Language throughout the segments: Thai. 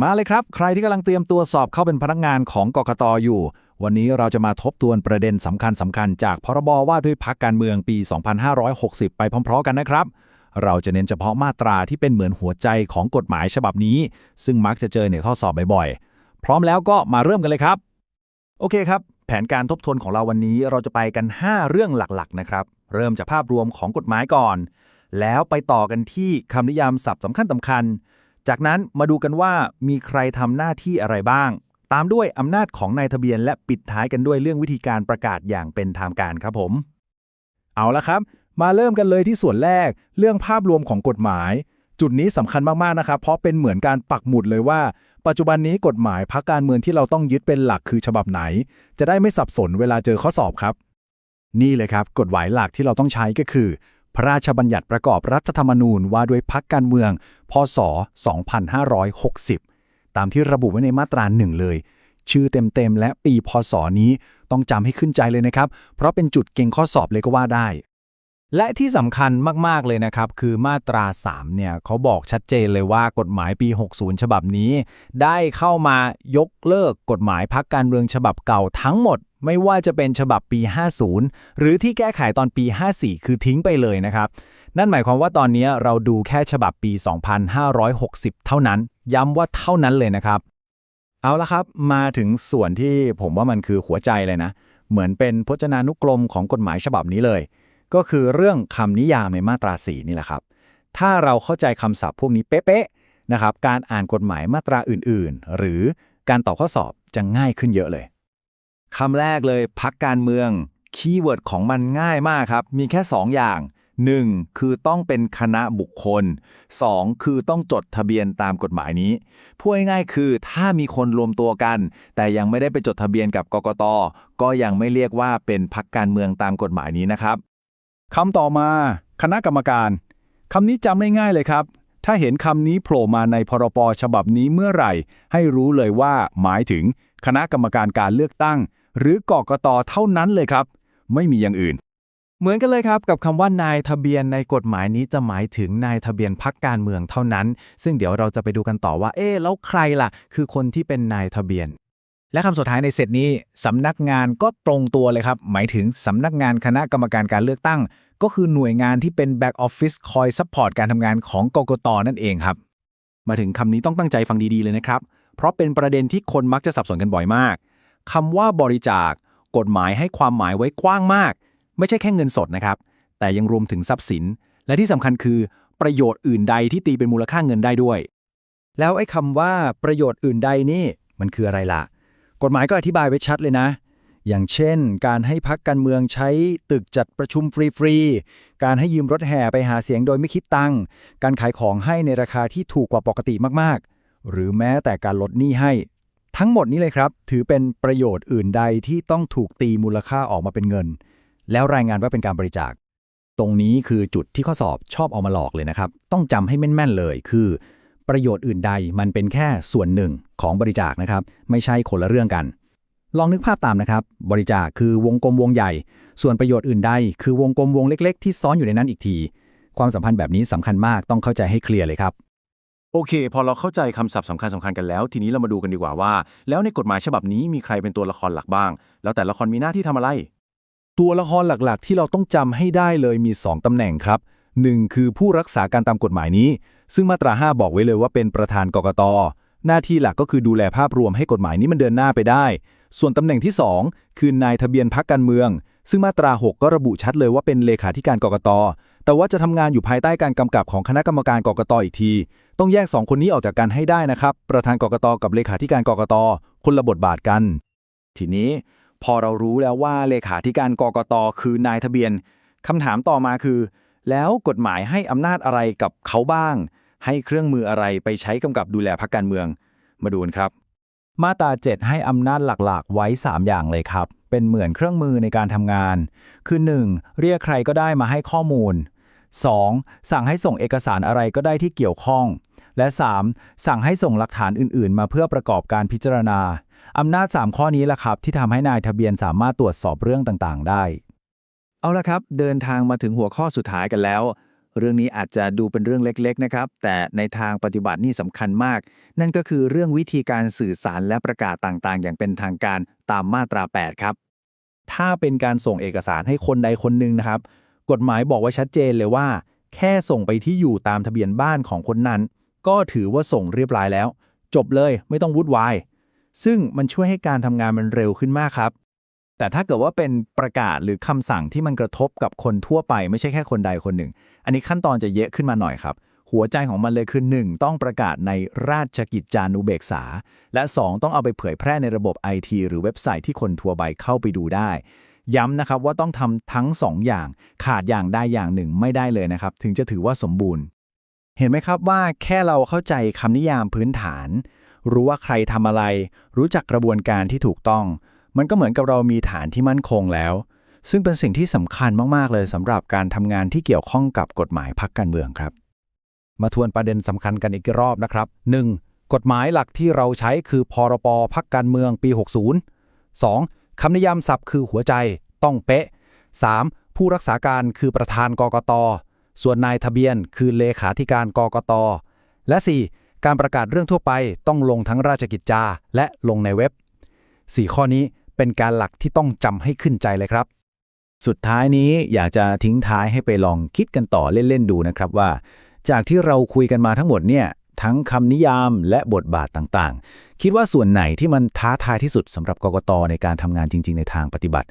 มาเลยครับ ใครที่กำลังเตรียมตัวสอบเข้าเป็นพนักงานของกกตอยู่ วันนี้เราจะมาทบทวนประเด็นสำคัญสำคัญจากพรบว่าด้วยพักการเมืองปี 2560 ไปพร้อม ๆ กันนะครับ เราจะเน้นเฉพาะมาตราที่เป็นเหมือนหัวใจของกฎหมายฉบับนี้ ซึ่งมักจะเจอในข้อสอบบ่อยๆ พร้อมแล้วก็มาเริ่มกันเลยครับ โอเคครับ แผนการทบทวนของเราวันนี้เราจะไปกัน 5 เรื่องหลักๆนะครับเริ่มจากภาพรวมของกฎหมายก่อน แล้วไปต่อกันที่คำนิยามศัพท์สำคัญสำคัญ จากนั้นมาดูกันว่ามีใครทำหน้าที่อะไรบ้าง ตามด้วยอำนาจของนายทะเบียน และปิดท้ายกันด้วยเรื่องวิธีการประกาศอย่างเป็นทางการครับผม เอาละครับ มาเริ่มกันเลยที่ส่วนแรก เรื่องภาพรวมของกฎหมาย จุดนี้สำคัญมากๆนะครับ เพราะเป็นเหมือนการปักหมุดเลยว่า ปัจจุบันนี้กฎหมายพักการเมืองที่เราต้องยึดเป็นหลักคือฉบับไหน จะได้ไม่สับสนเวลาเจอข้อสอบครับ นี่เลยครับ กฎหมายหลักที่เราต้องใช้ก็คือ พระราชบัญญัติประกอบรัฐธรรมนูญว่าด้วยพักการเมือง พศ 2560 ตามที่ระบุไว้ในมาตราหนึ่งเลย ชื่อเต็มๆ และปีพศนี้ต้องจำให้ขึ้นใจเลยนะครับ เพราะเป็นจุดเก่งข้อสอบเลยก็ว่าได้ และที่สำคัญมากๆเลยนะครับ คือมาตรา 3 เนี่ยเขาบอกชัดเจนเลยว่ากฎหมายปี 60 ฉบับนี้ ได้เข้ามายกเลิกกฎหมายพักการเมืองฉบับเก่าทั้งหมด ไม่ว่าจะเป็นฉบับปี 50 หรือที่แก้ไขตอนปี 54 คือทิ้งไปเลยนะครับ นั่นหมายความว่าตอนนี้เราดูแค่ฉบับปี 2560 เท่านั้น ย้ำว่าเท่านั้นเลยนะครับ เอาละครับ มาถึงส่วนที่ผมว่ามันคือหัวใจเลยนะ เหมือนเป็นพจนานุกรมของกฎหมายฉบับนี้เลย ก็คือเรื่องคำนิยามในมาตราสีนี่แหละครับ ถ้าเราเข้าใจคำศัพท์พวกนี้เป๊ะๆนะครับ การอ่านกฎหมายมาตราอื่นๆ หรือการตอบข้อสอบจะง่ายขึ้นเยอะเลย คำแรกเลยพักการเมือง คีย์เวิร์ดของมันง่ายมากครับ มีแค่ 2 อย่าง 1. คือต้องเป็นคณะบุคคล 2. คือต้องจดทะเบียนตามกฎหมายนี้พูดง่ายๆคือถ้ามีคนรวมตัวกัน แต่ยังไม่ได้ไปจดทะเบียนกับกกต ก็ยังไม่เรียกว่าเป็นพักการเมืองตามกฎหมายนี้นะครับคำต่อมา คณะกรรมการคำนี้จำได้ง่ายเลยครับ ถ้าเห็นคำนี้โผล่มาในพรปฉบับนี้เมื่อไหร่ ให้รู้เลยว่า หมายถึง คณะกรรมการการเลือกตั้ง หรือกกตเท่านั้นเลยครับ ไม่มีอย่างอื่น เหมือนกันเลยครับกับคำว่านายทะเบียนในกฎหมายนี้จะหมายถึงนายทะเบียนพักการเมืองเท่านั้น ซึ่งเดี๋ยวเราจะไปดูกันต่อว่า เอ๊ะแล้วใครล่ะ คือคนที่เป็นนายทะเบียน และคำสุดท้ายในเซตนี้สำนักงานก็ตรงตัวเลยครับ หมายถึงสำนักงานคณะกรรมการการเลือกตั้ง ก็คือหน่วยงานที่เป็นแบ็กออฟฟิศคอยซัพพอร์ตการทำงานของกกตนั่นเองครับมาถึงคำนี้ต้องตั้งใจฟังดีๆเลยนะครับ เพราะเป็นประเด็นที่คนมักจะสับสนกันบ่อยมาก คำว่าบริจาค กฎหมายให้ความหมายไว้กว้างมาก ไม่ใช่แค่เงินสดนะครับ แต่ยังรวมถึงทรัพย์สิน และที่สำคัญคือประโยชน์อื่นใดที่ตีเป็นมูลค่าเงินได้ด้วย แล้วไอ้คำว่าประโยชน์อื่นใดนี่มันคืออะไรล่ะ กฎหมายก็อธิบายไว้ชัดเลยนะ อย่างเช่น การให้พักการเมืองใช้ตึกจัดประชุมฟรีๆ การให้ยืมรถแห่ไปหาเสียงโดยไม่คิดตังค์ การขายของให้ในราคาที่ถูกกว่าปกติมากๆ หรือแม้แต่การลดหนี้ให้ ทั้งหมดนี้เลยครับ ถือเป็นประโยชน์อื่นใดที่ต้องถูกตีมูลค่าออกมาเป็นเงิน แล้วรายงานว่าเป็นการบริจาค ตรงนี้คือจุดที่ข้อสอบชอบเอามาหลอกเลยนะครับ ต้องจำให้แม่นๆเลยคือ ประโยชน์อื่นใดมันเป็นแค่ส่วนหนึ่งของบริจาคนะครับ ไม่ใช่คนละเรื่องกัน ลองนึกภาพตามนะครับ บริจาคคือวงกลมวงใหญ่ ส่วนประโยชน์อื่นใด คือวงกลมวงเล็ก ๆ ที่ซ้อนอยู่ในนั้นอีกที ความสัมพันธ์แบบนี้สำคัญมากต้องเข้าใจให้เคลียร์เลยครับ โอเค พอเราเข้าใจคำศัพท์สำคัญสำคัญกันแล้ว ทีนี้เรามาดูกันดีกว่าว่า แล้วในกฎหมายฉบับนี้มีใครเป็นตัวละครหลักบ้าง แล้วแต่ละครมีหน้าที่ทำอะไร ตัวละครหลักๆ ที่เราต้องจำให้ได้เลยมี 2ตำแหน่งครับ 1 คือผู้รักษาการตามกฎหมายนี้ ซึ่งมาตรา 5 บอกไว้เลยว่าเป็นประธานกกต หน้าที่หลักก็คือดูแลภาพรวมให้กฎหมายนี้มันเดินหน้าไปได้ ส่วนตำแหน่งที่ 2 คือนายทะเบียนพักการเมือง ซึ่งมาตรา 6 ก็ระบุชัดเลยว่าเป็นเลขาธิการกกต แต่ว่าจะทำงานอยู่ภายใต้การกำกับของคณะกรรมการกกตอีกที ต้องแยก 2 คนนี้ออกจากกันให้ได้นะครับ ประธานกกตกับเลขาธิการกกตคนละบทบาทกัน ทีนี้พอเรารู้แล้วว่าเลขาธิการกกตคือนายทะเบียนคำถามต่อมาคือ แล้วกฎหมายให้อำนาจอะไรกับเขาบ้าง ให้เครื่องมืออะไรไปใช้กำกับดูแลพรรคการเมือง มาดูกันครับ มาตรา 7 ให้อำนาจหลักๆ ไว้ 3 อย่างเลยครับ เป็นเหมือนเครื่องมือในการทำงาน คือ 1. เรียกใครก็ได้มาให้ข้อมูล 2. สั่งให้ส่งเอกสารอะไรก็ได้ที่เกี่ยวข้อง และ 3. สั่งให้ส่งหลักฐานอื่น ๆ มาเพื่อประกอบการพิจารณา อำนาจ 3 ข้อนี้แหละครับ ที่ทำให้นายทะเบียนสามารถตรวจสอบเรื่องต่างๆ ได้ เอาละครับ เดินทางมาถึงหัวข้อสุดท้ายกันแล้ว เรื่องนี้อาจจะดูเป็นเรื่องเล็ก ๆ นะครับ แต่ในทางปฏิบัตินี่สำคัญมาก นั่นก็คือเรื่องวิธีการสื่อสารและประกาศต่างๆ อย่างเป็นทางการตามมาตรา 8 ครับ ถ้าเป็นการส่งเอกสารให้คนใดคนหนึ่งนะครับ กฎหมายบอกไว้ชัดเจนเลยว่า แค่ส่งไปที่อยู่ตามทะเบียนบ้านของคนนั้น ก็ถือว่าส่งเรียบร้อยแล้ว จบเลยไม่ต้องวุ่นวาย ซึ่งมันช่วยให้การทำงานมันเร็วขึ้นมากครับ แต่ถ้าเกิดว่าเป็นประกาศหรือคำสั่งที่มันกระทบกับคนทั่วไปไม่ใช่แค่คนใดคนหนึ่ง อันนี้ขั้นตอนจะเยอะขึ้นมาหน่อยครับ หัวใจของมันเลยคือ 1. ต้องประกาศในราชกิจจานุเบกษา และ 2. ต้องเอาไปเผยแพร่ในระบบ IT หรือเว็บไซต์ที่คนทั่วไปเข้าไปดูได้ย้ำนะครับว่าต้องทำทั้ง 2 อย่าง ขาดอย่างใดอย่างหนึ่งไม่ได้เลยนะครับ ถึงจะถือว่าสมบูรณ์ เห็นไหมครับว่าแค่เราเข้าใจคำนิยามพื้นฐาน รู้ว่าใครทำอะไร รู้จักกระบวนการที่ถูกต้อง มันก็เหมือนกับเรามีฐานที่มั่นคงแล้ว ซึ่งเป็นสิ่งที่สำคัญมาก ๆ เลยสำหรับการทำงานที่เกี่ยวข้องกับกฎหมายพักการเมืองครับ มาทวนประเด็นสำคัญกันอีกรอบนะครับ 1. กฎหมายหลักที่เราใช้คือพรปพักการเมืองปี 60 2. คำนิยามศัพท์คือหัวใจ ต้องเป๊ะ 3. ผู้รักษาการคือประธานกกต ส่วนนายทะเบียนคือเลขาธิการกกต และ 4. การประกาศเรื่องทั่วไปต้องลงทั้งราชกิจจาและลงในเว็บ 4 ข้อนี้เป็นการหลักที่ต้องจำให้ขึ้นใจเลยครับ สุดท้ายนี้อยากจะทิ้งท้ายให้ไปลองคิดกันต่อเล่นๆดูนะครับว่า จากที่เราคุยกันมาทั้งหมดเนี่ยทั้งคำนิยามและบทบาทต่างๆ คิดว่าส่วนไหนที่มันท้าทายที่สุดสำหรับกกตในการทำงานจริง ๆ ในทางปฏิบัติ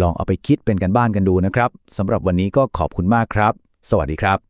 ลองเอาไปคิดเป็นกันบ้านกันดูนะครับสำหรับวันนี้ก็ขอบคุณมากครับ สวัสดีครับ